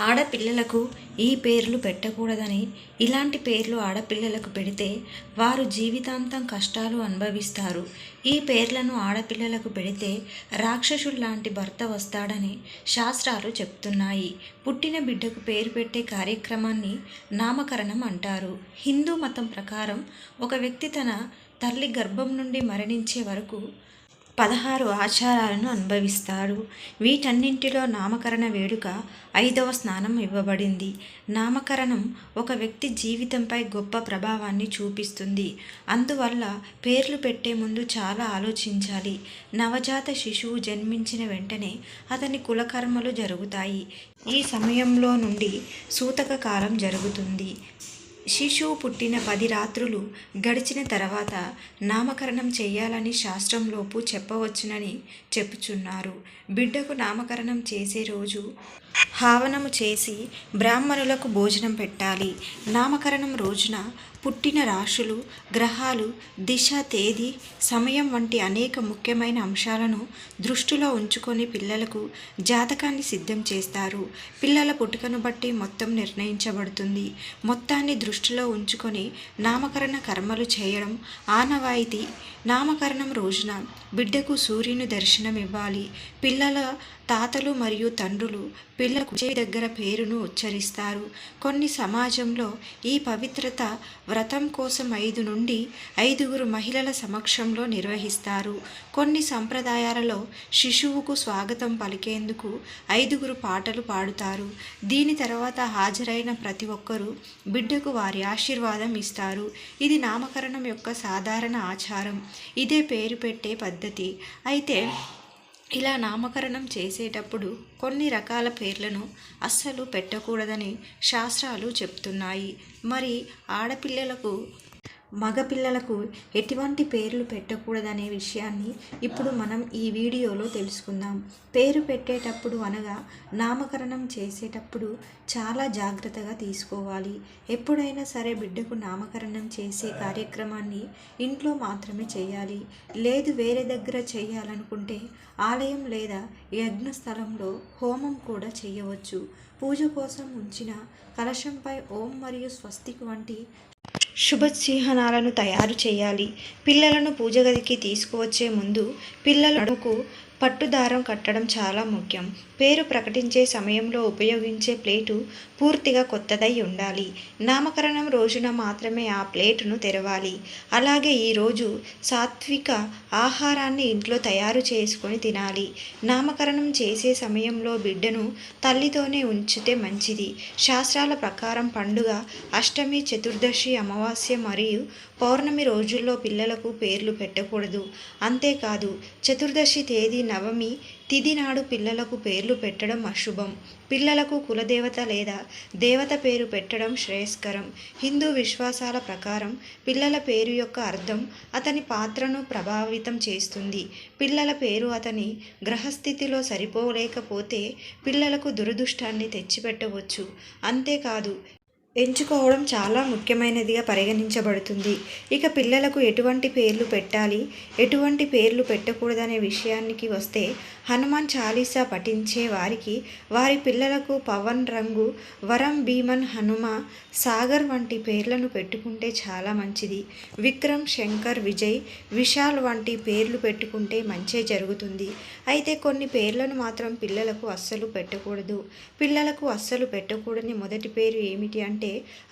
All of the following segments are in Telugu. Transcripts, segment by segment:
ఆడపిల్లలకు ఈ పేర్లు పెట్టకూడదని ఇలాంటి పేర్లు ఆడపిల్లలకు పెడితే వారు జీవితాంతం కష్టాలు అనుభవిస్తారు. ఈ పేర్లను ఆడపిల్లలకు పెడితే రాక్షసుల్లాంటి భర్త వస్తాడని శాస్త్రాలు చెప్తున్నాయి. పుట్టిన బిడ్డకు పేరు పెట్టే కార్యక్రమాన్ని నామకరణం అంటారు. హిందూ మతం ప్రకారం ఒక వ్యక్తి తన తల్లి గర్భం నుండి మరణించే వరకు పదహారు ఆచారాలను అనుభవిస్తారు. వీటన్నింటిలో నామకరణ వేడుక ఐదవ స్నానం ఇవ్వబడింది. నామకరణం ఒక వ్యక్తి జీవితంపై గొప్ప ప్రభావాన్ని చూపిస్తుంది. అందువల్ల పేర్లు పెట్టే ముందు చాలా ఆలోచించాలి. నవజాత శిశువు జన్మించిన వెంటనే అతని కులకర్మలు జరుగుతాయి. ఈ సమయంలో నుండి సూతక కాలం జరుగుతుంది. శిశువు పుట్టిన పది రాత్రులు గడిచిన తర్వాత నామకరణం చేయాలని శాస్త్రంలోపు చెప్పవచ్చునని చెప్పుచున్నారు. బిడ్డకు నామకరణం చేసే రోజు హావనము చేసి బ్రాహ్మణులకు భోజనం పెట్టాలి. నామకరణం రోజున పుట్టిన రాశులు గ్రహాలు దిశ తేదీ సమయం వంటి అనేక ముఖ్యమైన అంశాలను దృష్టిలో ఉంచుకొని పిల్లలకు జాతకాన్ని సిద్ధం చేస్తారు. పిల్లల పుట్టుకను బట్టి మొత్తం నిర్ణయించబడుతుంది. మొత్తాన్ని దృష్టిలో ఉంచుకొని నామకరణ కర్మలు చేయడం ఆనవాయితీ. నామకరణం రోజున బిడ్డకు సూర్యుని దర్శనం ఇవ్వాలి పిల్లల తాతలు మరియు తండ్రులు పిల్లలకు చెవి దగ్గర పేరును ఉచ్చరిస్తారు. కొన్ని సమాజంలో ఈ పవిత్రత వ్రతం కోసం ఐదు నుండి ఐదుగురు మహిళల సమక్షంలో నిర్వహిస్తారు. కొన్ని సంప్రదాయాలలో శిశువుకు స్వాగతం పలికేందుకు ఐదుగురు పాటలు పాడుతారు. దీని తర్వాత హాజరైన ప్రతి ఒక్కరూ బిడ్డకు వారి ఆశీర్వాదం ఇస్తారు. ఇది నామకరణం యొక్క సాధారణ ఆచారం. ఇదే పేరు పెట్టే పద్ధతి. అయితే ఇలా నామకరణం చేసేటప్పుడు కొన్ని రకాల పేర్లను అస్సలు పెట్టకూడదని శాస్త్రాలు చెప్తున్నాయి. మరి ఆడపిల్లలకు మగపిల్లలకు ఎటువంటి పేర్లు పెట్టకూడదనే విషయాన్ని ఇప్పుడు మనం ఈ వీడియోలో తెలుసుకుందాం. పేరు పెట్టేటప్పుడు అనగా నామకరణం చేసేటప్పుడు చాలా జాగ్రత్తగా తీసుకోవాలి. ఎప్పుడైనా సరే బిడ్డకు నామకరణం చేసే కార్యక్రమాన్ని ఇంట్లో మాత్రమే చేయాలి. లేదు వేరే దగ్గర చేయాలనుకుంటే ఆలయం లేదా యజ్ఞ స్థలంలో హోమం కూడా చేయవచ్చు. పూజ కోసం ఉంచిన కలశంపై ఓం మరియు స్వస్తిక్ వంటి శుభ చిహ్నాలను తయారు చేయాలి. పిల్లలను పూజ గదికి తీసుకువచ్చే ముందు పిల్లలకు పట్టుదారం కట్టడం చాలా ముఖ్యం. పేరు ప్రకటించే సమయంలో ఉపయోగించే ప్లేటు పూర్తిగా కొత్తదై ఉండాలి. నామకరణం రోజున మాత్రమే ఆ ప్లేటును తెరవాలి. అలాగే ఈరోజు సాత్విక ఆహారాన్ని ఇంట్లో తయారు చేసుకొని తినాలి. నామకరణం చేసే సమయంలో బిడ్డను తల్లితోనే ఉంచితే మంచిది. శాస్త్రాల ప్రకారం పండుగ అష్టమి చతుర్దశి అమావాస్య మరియు పౌర్ణమి రోజుల్లో పిల్లలకు పేర్లు పెట్టకూడదు. అంతేకాదు చతుర్దశి తేదీ నవమి తిది నాడు పిల్లలకు పేర్లు పెట్టడం అశుభం. పిల్లలకు కులదేవత లేదా దేవత పేరు పెట్టడం శ్రేయస్కరం. హిందూ విశ్వాసాల ప్రకారం పిల్లల పేరు యొక్క అర్థం అతని పాత్రను ప్రభావితం చేస్తుంది. పిల్లల పేరు అతని గ్రహస్థితిలో సరిపోలేకపోతే పిల్లలకు దురదృష్టాన్ని తెచ్చిపెట్టవచ్చు. అంతేకాదు ఎంచుకోవడం చాలా ముఖ్యమైనదిగా పరిగణించబడుతుంది. ఇక పిల్లలకు ఎటువంటి పేర్లు పెట్టాలి? ఎటువంటి పేర్లు పెట్టకూడదనే విషయానికి వస్తే హనుమాన్ చాలీసా పఠించే వారికి వారి పిల్లలకు పవన్ రంగు వరం భీమన్ హనుమ సాగర్ వంటి పేర్లను పెట్టుకుంటే చాలా మంచిది. విక్రమ్ శంకర్ విజయ్ విశాల్ వంటి పేర్లు పెట్టుకుంటే మంచే జరుగుతుంది. అయితే కొన్ని పేర్లను మాత్రం పిల్లలకు అస్సలు పెట్టకూడదు. పిల్లలకు అస్సలు పెట్టకూడని మొదటి పేరు ఏమిటి అంటే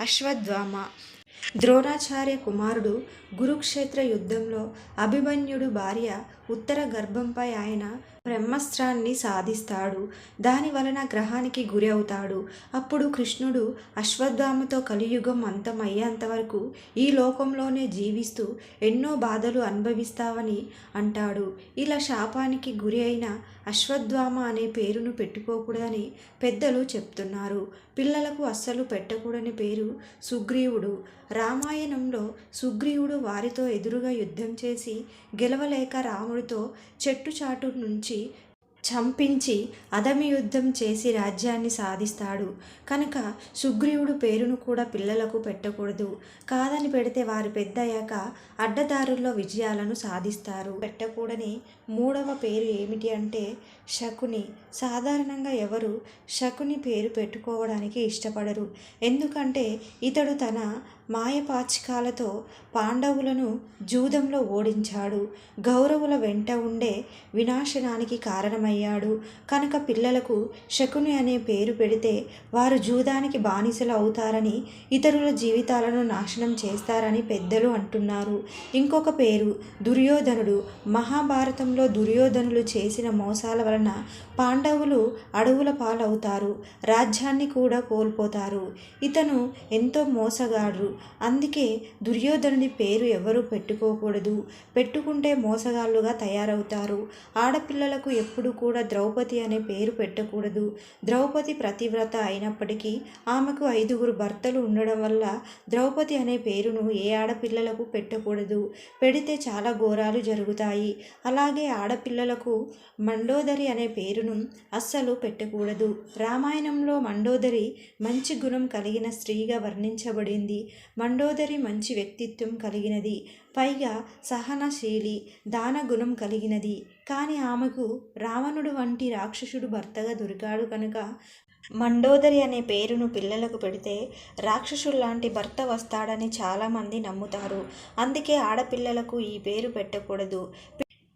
అశ్వత్థామ. ద్రోణాచార్య కుమారుడు కురుక్షేత్ర యుద్ధంలో అభిమన్యుడు భార్య ఉత్తర గర్భంపై ఆయన బ్రహ్మస్త్రాన్ని సాధిస్తాడు. దాని వలన గ్రహానికి గురి అవుతాడు. అప్పుడు కృష్ణుడు అశ్వత్థామతో కలియుగం అంతమయ్యేంత వరకు ఈ లోకంలోనే జీవిస్తూ ఎన్నో బాధలు అనుభవిస్తావని అంటాడు. ఇలా శాపానికి గురి అయిన అశ్వత్థామ అనే పేరును పెట్టుకోకూడదని పెద్దలు చెప్తున్నారు. పిల్లలకు అస్సలు పెట్టకూడని పేరు సుగ్రీవుడు. రామాయణంలో సుగ్రీవుడు వారితో ఎదురుగా యుద్ధం చేసి గెలవలేక రాముడితో చెట్టు చాటు నుంచి చంపించి అదమి యుద్ధం చేసి రాజ్యాన్ని సాధిస్తాడు. కనుక సుగ్రీవుడు పేరును కూడా పిల్లలకు పెట్టకూడదు. కాదని పెడితే వారు పెద్దయ్యాక అడ్డదారుల్లో విజయాలను సాధిస్తారు. పెట్టకూడని మూడవ పేరు ఏమిటి అంటే శకుని. సాధారణంగా ఎవరు శకుని పేరు పెట్టుకోవడానికి ఇష్టపడరు. ఎందుకంటే ఇతడు తన మాయపాచికాలతో పాండవులను జూదంలో ఓడించాడు. గౌరవుల వెంట ఉండే వినాశనానికి కారణమయ్యాడు. కనుక పిల్లలకు శకుని అనే పేరు పెడితే వారు జూదానికి బానిసలు అవుతారని ఇతరుల జీవితాలను నాశనం చేస్తారని పెద్దలు అంటున్నారు. ఇంకొక పేరు దుర్యోధనుడు. మహాభారతంలో దుర్యోధనులు చేసిన మోసాల వలన పాండవులు అడవుల పాలవుతారు. రాజ్యాన్ని కూడా కోల్పోతారు. ఇతను ఎంతో మోసగాడు. అందుకే దుర్యోధనుని పేరు ఎవరు పెట్టుకోకూడదు. పెట్టుకుంటే మోసగాళ్ళుగా తయారవుతారు. ఆడపిల్లలకు ఎప్పుడు కూడా ద్రౌపది అనే పేరు పెట్టకూడదు. ద్రౌపది ప్రతివ్రత అయినప్పటికీ ఆమెకు ఐదుగురు భర్తలు ఉండడం వల్ల ద్రౌపది అనే పేరును ఏ ఆడపిల్లలకు పెట్టకూడదు. పెడితే చాలా ఘోరాలు జరుగుతాయి. అలాగే ఆడపిల్లలకు మండోదరి అనే పేరును అస్సలు పెట్టకూడదు. రామాయణంలో మండోదరి మంచి గుణం కలిగిన స్త్రీగా వర్ణించబడింది. మండోదరి మంచి వ్యక్తిత్వం కలిగినది. పైగా సహనశీలి దాన గుణం కలిగినది. కానీ ఆమెకు రావణుడు వంటి రాక్షసుడు భర్తగా దొరికాడు కనుక మండోదరి అనే పేరును పిల్లలకు పెడితే రాక్షసుల్లాంటి భర్త వస్తాడని చాలామంది నమ్ముతారు. అందుకే ఆడపిల్లలకు ఈ పేరు పెట్టకూడదు.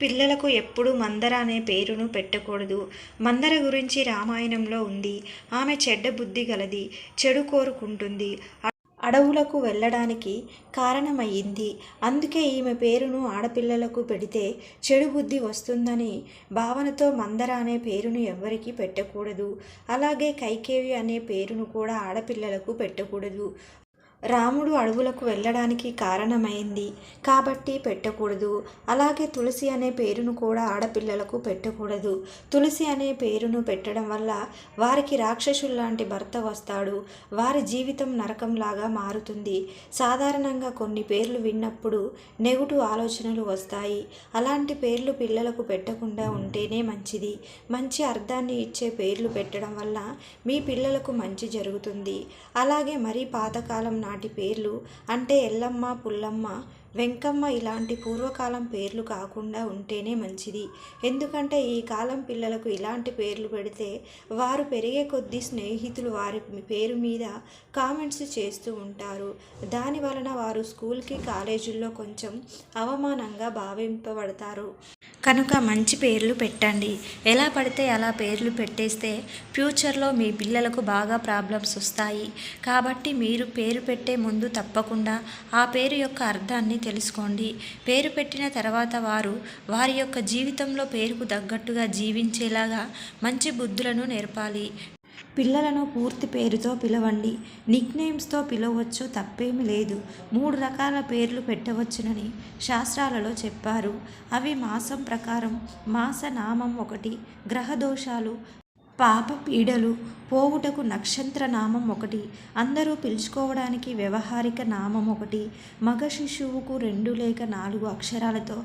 పిల్లలకు ఎప్పుడు మందర అనే పేరును పెట్టకూడదు. మందర గురించి రామాయణంలో ఉంది. ఆమె చెడ్డ బుద్ధి గలది చెడు కోరుకుంటుంది. అడవులకు వెళ్ళడానికి కారణమయ్యింది. అందుకే ఈమె పేరును ఆడపిల్లలకు పెడితే చెడు బుద్ధి వస్తుందని భావనతో మందర అనే పేరును ఎవ్వరికీ పెట్టకూడదు. అలాగే కైకేవి అనే పేరును కూడా ఆడపిల్లలకు పెట్టకూడదు. రాముడు అడవులకు వెళ్ళడానికి కారణమైంది. కాబట్టి పెట్టకూడదు. అలాగే తులసి అనే పేరును కూడా ఆడపిల్లలకు పెట్టకూడదు. తులసి అనే పేరును పెట్టడం వల్ల వారికి రాక్షసుల్లాంటి భర్త వస్తాడు. వారి జీవితం నరకంలాగా మారుతుంది. సాధారణంగా కొన్ని పేర్లు విన్నప్పుడు నెగుటు ఆలోచనలు వస్తాయి. అలాంటి పేర్లు పిల్లలకు పెట్టకుండా ఉంటేనే మంచిది. మంచి అర్థాన్ని ఇచ్చే పేర్లు పెట్టడం వల్ల మీ పిల్లలకు మంచి జరుగుతుంది. అలాగే మరీ పాతకాలం నాటి పేర్లు అంటే ఎల్లమ్మ పుల్లమ్మ వెంకమ్మ ఇలాంటి పూర్వకాలం పేర్లు కాకుండా ఉంటేనే మంచిది. ఎందుకంటే ఈ కాలం పిల్లలకు ఇలాంటి పేర్లు పెడితే వారు పెరిగే కొద్దీ స్నేహితులు వారి పేరు మీద కామెంట్స్ చేస్తూ ఉంటారు. దాని వలన వారు స్కూల్కి కాలేజీల్లో కొంచెం అవమానంగా భావింపబడతారు. కనుక మంచి పేర్లు పెట్టండి. ఎలా పడితే అలా పేర్లు పెట్టేస్తే ఫ్యూచర్లో మీ పిల్లలకు బాగా ప్రాబ్లమ్స్ వస్తాయి. కాబట్టి మీరు పేరు పెట్టే ముందు తప్పకుండా ఆ పేరు యొక్క అర్థాన్ని తెలుసుకోండి. పేరు పెట్టిన తర్వాత వారు వారి యొక్క జీవితంలో పేరుకు తగ్గట్టుగా జీవించేలాగా మంచి బుద్ధులను నేర్పాలి. పిల్లలను పూర్తి పేరుతో పిలవండి. నిక్నేమ్స్తో పిలవచ్చు తప్పేమీ లేదు. మూడు రకాల పేర్లు పెట్టవచ్చునని శాస్త్రాలలో చెప్పారు. అవి మాసం ప్రకారం మాస నామం ఒకటి గ్రహదోషాలు పాప పీడలు పోవుటకు నక్షత్ర నామం ఒకటి. అందరూ పిలుచుకోవడానికి వ్యవహారిక నామం ఒకటి. మగ శిశువుకు రెండు లేక నాలుగు అక్షరాలతో.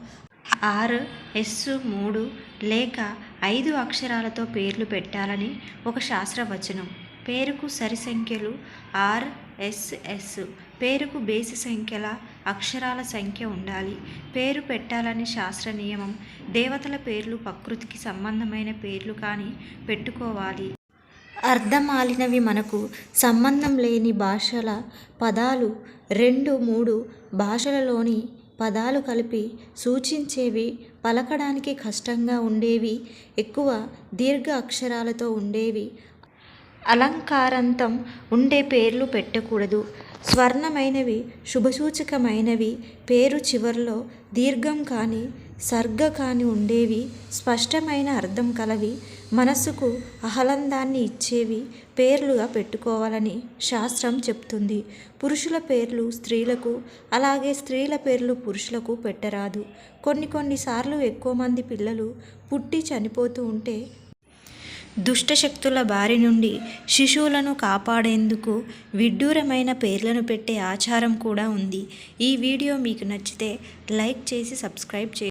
ఆరు ఎస్ మూడు లేక ఐదు అక్షరాలతో పేర్లు పెట్టాలని ఒక శాస్త్రవచనం. పేరుకు సరి సంఖ్యలు ఆర్ ఎస్ ఎస్ పేరుకు బేసి సంఖ్యల అక్షరాల సంఖ్య ఉండాలి. పేరు పెట్టాలని శాస్త్ర నియమం. దేవతల పేర్లు ప్రకృతికి సంబంధమైన పేర్లు కానీ పెట్టుకోవాలి. అర్థమాలినవి మనకు సంబంధం లేని భాషల పదాలు రెండు మూడు భాషలలోని పదాలు కలిపి సూచించేవి పలకడానికి కష్టంగా ఉండేవి ఎక్కువ దీర్ఘ అక్షరాలతో ఉండేవి. అలంకారాంతం ఉండే పేర్లు పెట్టకూడదు. స్వర్ణమైనవి శుభసూచకమైనవి పేరు చివర్లో దీర్ఘం కానీ సర్గ కాని ఉండేవి స్పష్టమైన అర్థం కలవి మనసుకు ఆహ్లందాన్ని ఇచ్చేవి పేర్లుగా పెట్టుకోవాలని శాస్త్రం చెప్తుంది. పురుషుల పేర్లు స్త్రీలకు అలాగే స్త్రీల పేర్లు పురుషులకు పెట్టరాదు. కొన్ని కొన్నిసార్లు ఎక్కువ మంది పిల్లలు పుట్టి చనిపోతూ ఉంటే దుష్టశక్తుల బారి నుండి శిశువులను కాపాడేందుకు విడ్డూరమైన పేర్లను పెట్టే ఆచారం కూడా ఉంది. ఈ వీడియో మీకు నచ్చితే లైక్ చేసి సబ్స్క్రైబ్ చే